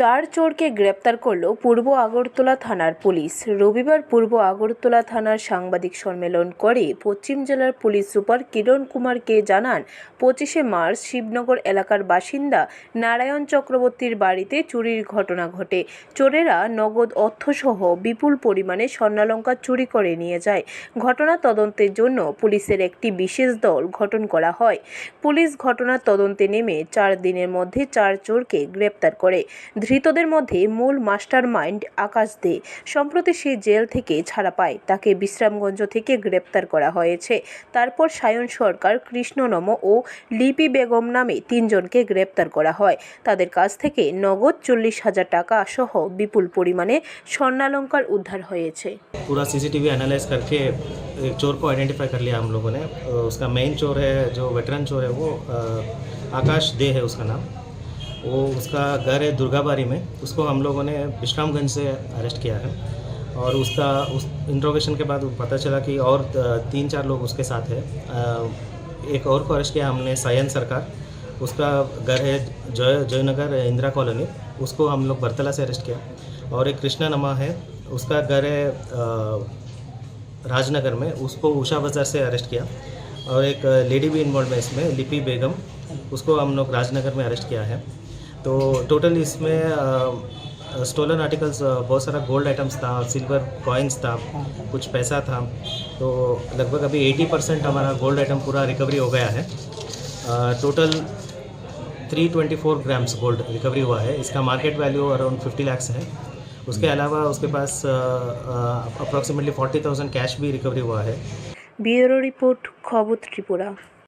চার চোরকে গ্রেপ্তার করল পূর্ব আগরতলা থানার পুলিশ। রবিবার পূর্ব আগরতলা থানার সাংবাদিক সম্মেলন করে পশ্চিম জেলার পুলিশ সুপার কিরণ কুমার কে জানান, পঁচিশে মার্চ শিবনগর এলাকার বাসিন্দা নারায়ণ চক্রবর্তীর বাড়িতে চুরির ঘটনা ঘটে। চোরেরা নগদ অর্থসহ বিপুল পরিমাণে স্বর্ণালঙ্কার চুরি করে নিয়ে যায়। ঘটনা তদন্তের জন্য পুলিশের একটি বিশেষ দল গঠন করা হয়। পুলিশ ঘটনার তদন্তে নেমে চার দিনের মধ্যে চার চোরকে গ্রেপ্তার করে। ধৃতদের মধ্যে মূল মাস্টার মাইন্ড আকাশ দে সম্প্রতি সে জেল থেকে ছাড়া পায় তাকে বিশ্রামগঞ্জ থেকে গ্রেপ্তার করা হয়েছে তারপর সায়ন সরকার কৃষ্ণনম ও লিপি বেগম নামে তিনজনকে গ্রেপ্তার করা হয় তাদের কাছ থেকে নগদ চল্লিশ হাজার টাকা সহ বিপুল পরিমাণে স্বর্ণালঙ্কার উদ্ধার হয়েছে पूरा सीसीटीवी एनालाइज करके एक चोर को आइडेंटिफाई कर लिया हम लोगों ने अ, उसका मेन चोर है जो वेटरन चोर है वो अ, आकाश दे है उसका नाम वो उसका घर है दुर्गाबारी में, उसको हम लोगों ने विश्रामगंज से अरेस्ट किया है। और उसका, उस इंट्रोगेशन के बाद पता चला कि और तीन चार लोग उसके साथ है। एक और को अरेस्ट किया हमने, सायन सरकार। उसका घर है जय, जयनगर इंदिरा कॉलोनी, उसको हम लोग बरतला से अरेस्ट किया। और एक कृष्णा नमा है, उसका घर है राजनगर में, उसको उषा बाज़ार से अरेस्ट किया। और एक लेडी भी इन्वॉल्व है इसमें, लिपि बेगम, उसको हम लोग राजनगर में अरेस्ट किया है। तो टोटल इसमें स्टोलन आर्टिकल्स बहुत सारा गोल्ड आइटम्स था सिल्वर कॉइन्स था कुछ पैसा था। तो लगभग अभी 80 परसेंट हमारा गोल्ड आइटम पूरा रिकवरी हो गया है। टोटल 324 ग्राम्स गोल्ड रिकवरी हुआ है। इसका मार्केट वैल्यू अराउंड 50 लैक्स है। उसके hmm. अलावा उसके पास अप्रॉक्सीमेटली 40,000 कैश भी रिकवरी हुआ है। ब्यूरो रिपोर्ट खबूत त्रिपुरा।